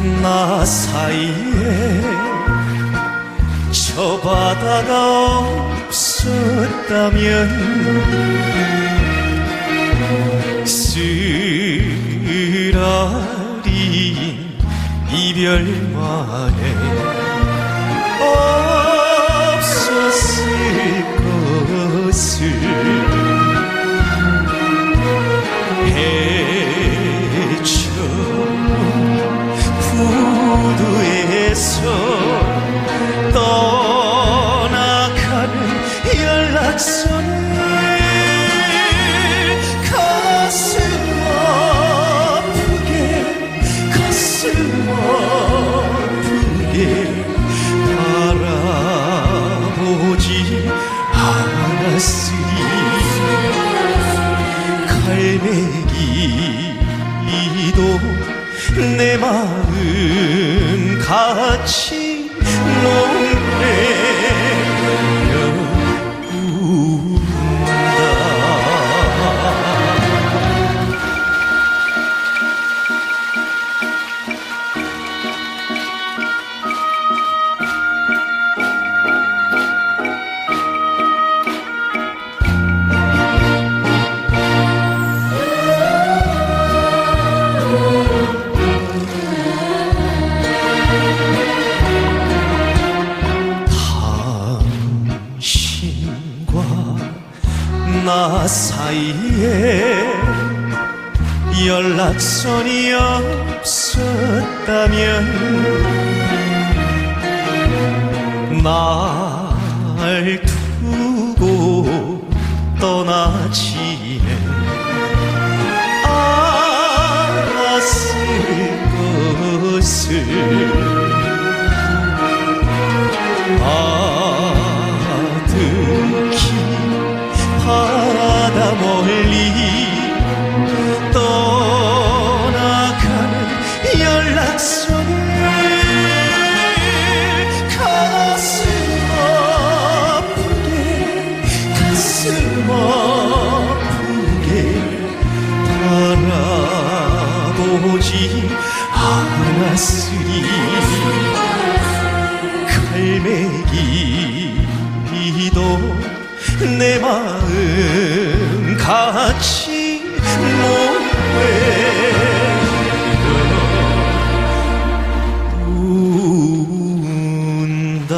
나 사이에 저 바다가 없었다면 쓰라린 이별만에 내 마음 같이 노 나 사이에 연락선이 없었다면 날 두고 떠나지는 않았으리 갈매기도 내 마음 같이 노래려 운다